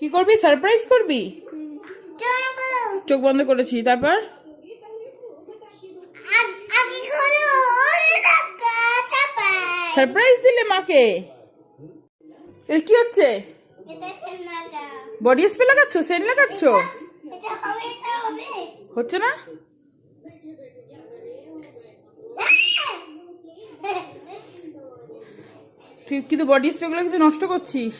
কি করবি? সারপ্রাইজ করবি? চোখ বন্ধ করেছি। তারপর? সারপ্রাইজ দিলে মাকে। এর কি হচ্ছে? বডি স্প্রে লাগাচ্ছ? সেন্ট লাগাচ্ছ? হচ্ছে না? তুই কিন্তু বডি স্প্রেগুলো কিন্তু নষ্ট করছিস।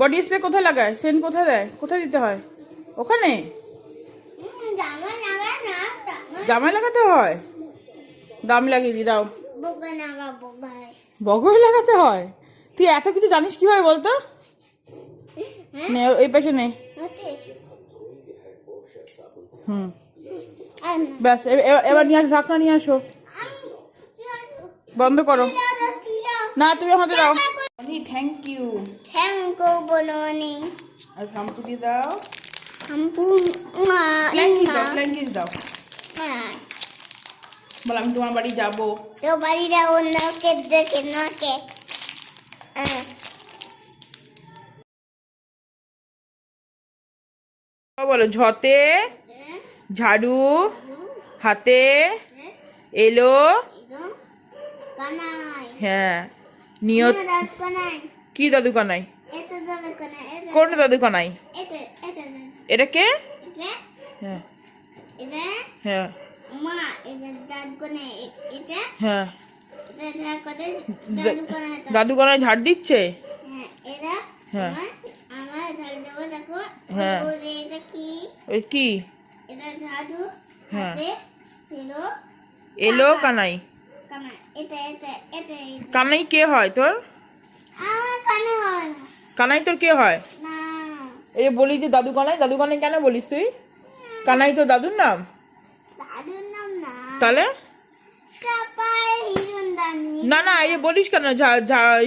বডি স্প্রে কোথায় লাগায় সেন্ট কোথায় দেয় কোথায় দিতে হয় ওখানে জামায় লাগাতে হয় দাম লাগিয়ে দি দাও বগর লাগাতে হয় তুই এত কিছু জানিস কীভাবে বলতো নে এই পাশে নে হুম ব্যাস এবার নিয়ে আসো ঢাকনা নিয়ে আসো বন্ধ করো না তুমি আমাদের দাও থ্যাংক ইউ থ্যাংক ইউ বলনি আর শ্যাম্পু দিয়ে দাও হাম্পু ফ্ল্যাঙ্কিস দাও দাও। বল আমি তোমার বাড়ি যাব। তো বাড়িরা অন্যকে দেখে নাকে। বলো ঝতে ঝাড়ু হাতে এলো। হ্যাঁ। নিয়ত দাদ কি দাদু কানাই? কোন দাদু কানাই? এটা কে? হ্যাঁ। এটা হ্যাঁ। মা এটা দাদ এটা হ্যাঁ। দাদ ঝাড় দিচ্ছে? হ্যাঁ হ্যাঁ। হ্যাঁ। কি? ওই কি? হ্যাঁ। এলো কানাই। কানাই কে হয় তোর। কানাই তোর কে হয়? এই যে বলি যে দাদু কানাই দাদু কানাই কেন বলিস তুই? কানাই তো দাদুর নাম? তাহলে? না না এই বলিস কেন?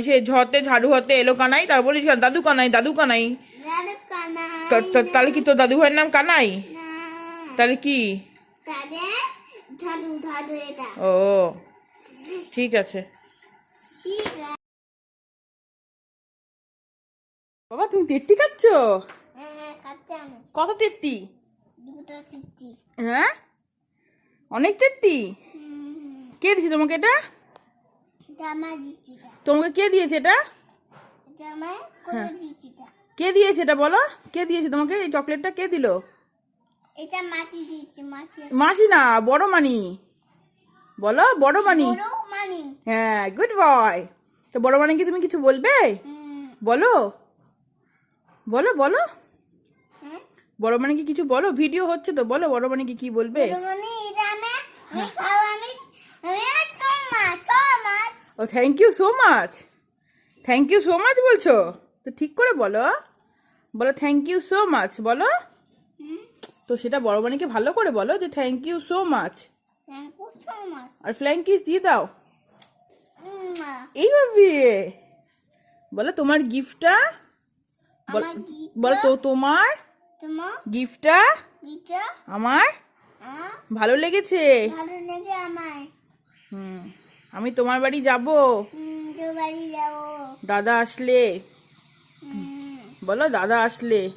সে ঝতে ঝাড়ু হতে এলো কানাই তার বলিস কেন? দাদু কানাই দাদু কানাই। তাহলে কি তোর দাদু ভাইয়ের নাম কানাই? তাহলে কি? ও। ঠিক আছে। বাবা তুমি তেত্তি খাচ্ছ? হ্যাঁ কত তেত্তি? হ্যাঁ? অনেক তেত্তি? কে দিয়েছে তোমাকে এটা। তোমাকে কে দিয়েছে এটা? তা। কে দিয়েছে এটা বলো? কে দিয়েছে তোমাকে? এই চকলেটটা কে দিল? এটা মাছি মাছি না বড় মানি। বলো বড় মানি মানি হ্যাঁ গুড বয় তো বড় মানি কি তুমি কিছু বলবে? বলো। বলো বলো। বড় মানে কি কিছু বলো? ভিডিও হচ্ছে তো বলো বড় মানে কি কি বলবে ও thank you so much thank you so much বলছো? তো ঠিক করে বলো। বলো থ্যাংক ইউ সো মাচ বলো। তো সেটা বড় মানিকে ভালো করে বলো যে থ্যাংক ইউ সো মাচ মাছ আর ফ্ল্যাঙ্কিস দিয়ে দাও। এইভাবে। বলো তোমার গিফটটা? বল- তো তোমার গিফটটা? আমার? ভালো লেগেছে? ভালো লেগে আমার। হুম আমি তোমার বাড়ি যাব। দাদা আসলে। বলো দাদা আসলে।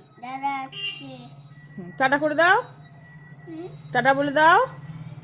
টাটা করে দাও। টাটা বলে দাও।